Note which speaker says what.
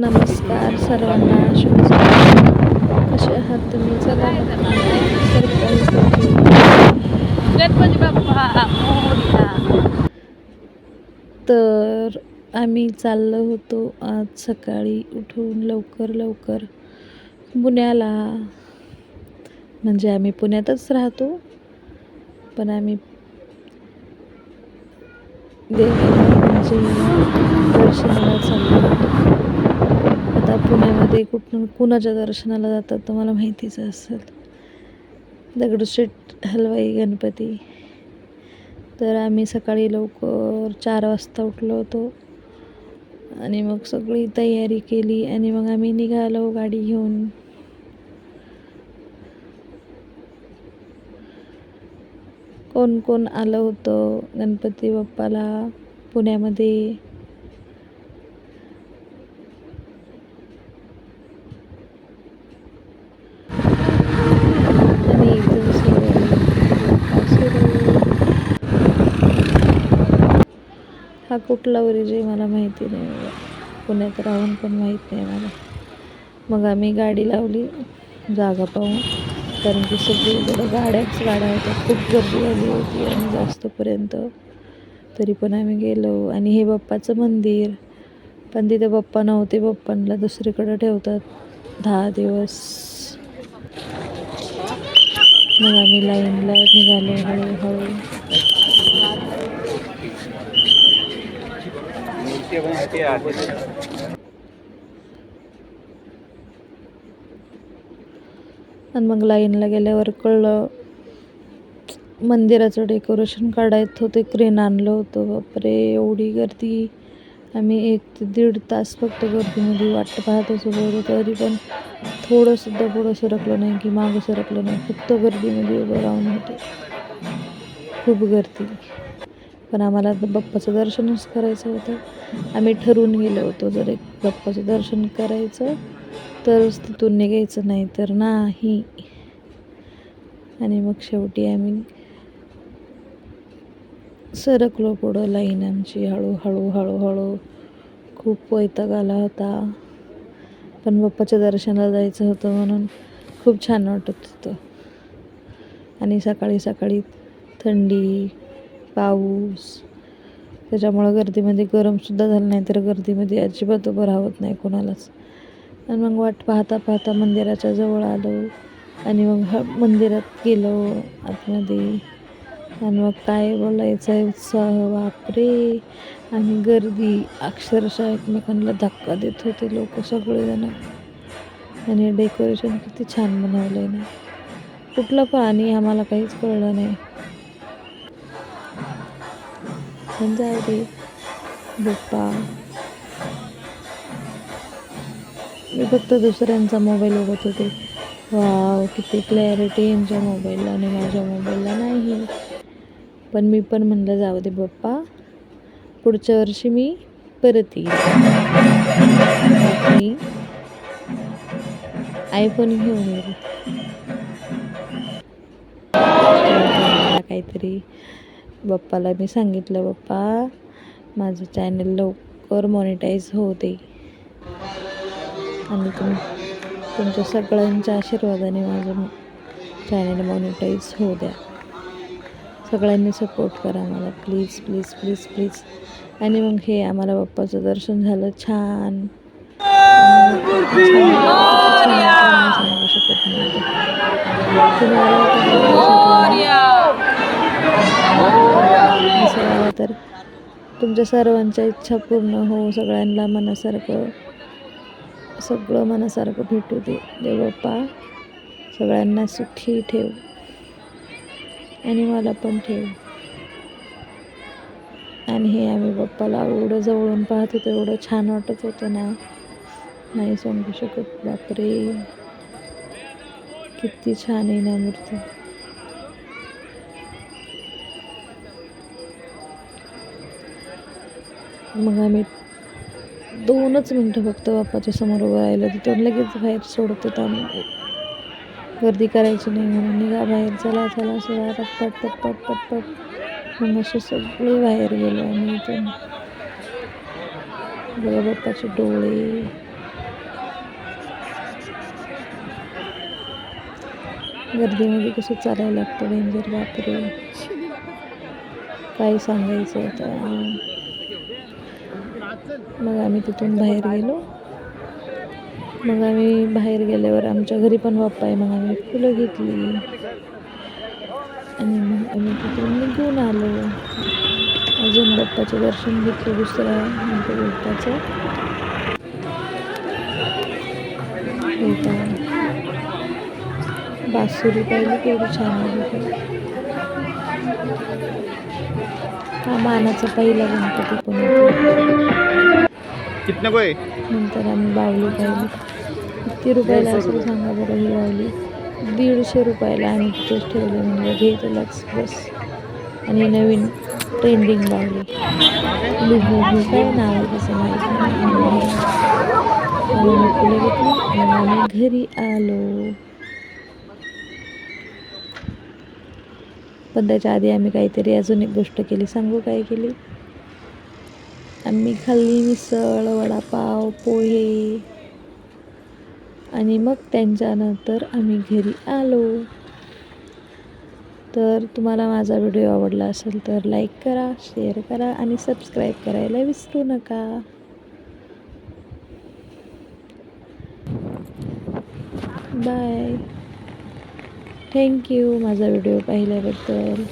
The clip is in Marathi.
Speaker 1: नमस्कार सर्वांना शुभ कसे आहात तुम्ही? चला
Speaker 2: गणपती बाप्पा
Speaker 1: तर आम्ही चाललो होतो आज सकाळी उठून लवकर लवकर पुण्याला. म्हणजे आम्ही पुण्यातच राहतो पण आम्ही देवी म्हणजे दर्शनाला चाललो होतो. पुण्यामध्ये कुठून कुणाच्या दर्शनाला जातात तुम्हाला माहितीच असेल. दगडूशेठ हलवाई गणपती. तर आम्ही सकाळी लवकर चार वाजता उठलो होतो. आणि मग सगळी तयारी केली आणि मग आम्ही निघालो गाडी घेऊन. कोण कोण आलं होतं? गणपती बाप्पाला पुण्यामध्ये आणि एकदम हा कुठला ब्रिज आहे मला माहिती नाही पुण्यात राहून पण माहीत नाही मला. मग आम्ही गाडी लावली जागा पाहून. कारण की सगळीकडं गाड्याच गाड्या होत्या. खूप गर्दी झाली होती आणि जास्तपर्यंत तरी पण आम्ही गेलो. आणि हे बाप्पाचं मंदिर. पण तिथे बाप्पा नव्हते. बाप्पांना दुसरीकडं ठेवतात. दहा दिवस. मग आम्ही लाईनला निघालो हळूहळू आणि मग लाईनला गेल्यावर कळलं मंदिराचं डेकोरेशन काढायचं होते क्रेन आणलं होतं. बापरे एवढी गर्दी. आम्ही एक ते दीड तास फक्त गर्दीमध्ये वाट पाहतच उभं होतो तरी पण थोडंसुद्धा पुढं सरकलं नाही की मागं सरकलं नाही. फक्त गर्दीमध्ये उभं राहून होते. खूप गर्दी. पण आम्हाला आता बाप्पाचं दर्शनच करायचं होतं. आम्ही ठरवून गेलो होतो जर एक बाप्पाचं दर्शन करायचं तरच तिथून निघायचं नाही तर नाही. आणि मग शेवटी आम्ही सरकलो पुढं लाईन आमची. हळूहळू हळूहळू खूप वैताग आला होता. पण बाप्पाच्या दर्शनाला जायचं होतं म्हणून खूप छान वाटत होतं. आणि सकाळी सकाळी थंडी पाऊस. त्याच्यामुळं गर्दीमध्ये गरमसुद्धा झालं नाही तर गर्दीमध्ये अजिबात उभं राहत नाही कोणालाच. आणि मग वाट पाहता पाहता मंदिराच्या जवळ आलो आणि मग ह मंदिरात गेलो आतमध्ये. आणि मग काय बोलायचं आहे उत्साह बापरे! आणि गर्दी अक्षरशः एकमेकांना धक्का देत होते लोक सगळेजण. आणि डेकोरेशन किती छान बनवलं आहे ना. कुठलं पण आणि आम्हाला काहीच कळलं नाही. पण जाऊ दे बाप्पा मी फक्त दुसऱ्यांचा मोबाईल बघत होते. वाव किती क्लॅरिटी यांच्या मोबाईलला आणि माझ्या मोबाईलला नाही. पण मी पण म्हणलं जाऊ दे बाप्पा. पुढच्या वर्षी मी परत येईल मी आयफोन घेऊन येईल काहीतरी. बाप्पाला मी सांगितलं बाप्पा माझं चॅनल लवकर मॉनिटाईज होऊ दे आणि तुम तुमच्या सगळ्यांच्या आशीर्वादाने माझं चॅनल मॉनिटाईज होऊ द्या सगळ्यांनी सपोर्ट करा मला प्लीज प्लीज प्लीज प्लीज आणि मग हे आम्हाला बाप्पाचं दर्शन झालं छान. तुमच्या सर्वांच्या इच्छा पूर्ण हो सगळ्यांना मनासारखं सगळं मनासारखं भेटू दे. देव बाप्पा सगळ्यांना सुखी ठेव. आणि मला पण ठेव. आणि हे आम्ही बाप्पाला एवढं जवळून पाहत होतो एवढं छान वाटत होतं ना. नाही सांगू शकत बापरे. किती छान आहे ना मूर्ती. मग आम्ही दोनच मिनटं फक्त बाप्पाच्या समोर उभं राहिलं. तिथून लगेच बाहेर सोडत होता आम्ही. गर्दी करायची नाही म्हणून निघा बाहेर चला चला सगळा पटपट पटपट पटपट मग असे सगळे बाहेर गेलो आम्ही इथून. बघा बाप्पाचे डोळे. गर्दीमध्ये कसं चालायला लागतं डेंजर बापरे काय सांगायचं आता? मग आम्ही तिथून बाहेर गेलो. मग आम्ही बाहेर गेल्यावर आमच्या घरी पण बाप्पा आहे मग आम्ही फुलं घेतली. आणि मग आम्ही तिथून निघून आलो. अजून बाप्पाचं दर्शन घेतलं दुसऱ्या नंतर बाप्पाचं. बासुरी पाहिली केवढी छान आहे हा मानाचा पहिला गणपती पण
Speaker 3: कितने को
Speaker 1: नंतर आम्ही बावली पाहिली. किती रुपयाला असेल सांगा बरं ही बावली. दीडशे रुपयाला आम्ही तिथेच ठेवले म्हणजे घे तुलाच बस. आणि नवीन ट्रेंडिंग बावली. लुबू काय नाव आहे तसं माहीत नाही. आणि फुलं घेतली आणि आम्ही घरी आलो. पण त्याच्या आधी आम्ही काहीतरी अजून एक गोष्ट केली. सांगू काय केली? आम्ही खाल्ली मिसळ वडापाव पोहे. आणि मग त्यांच्यानंतर आम्ही घरी आलो. तर तुम्हाला माझा व्हिडिओ आवडला असेल तर लाईक करा शेअर करा आणि सबस्क्राईब करायला विसरू नका. बाय. थँक्यू माझा व्हिडिओ पाहिल्याबद्दल.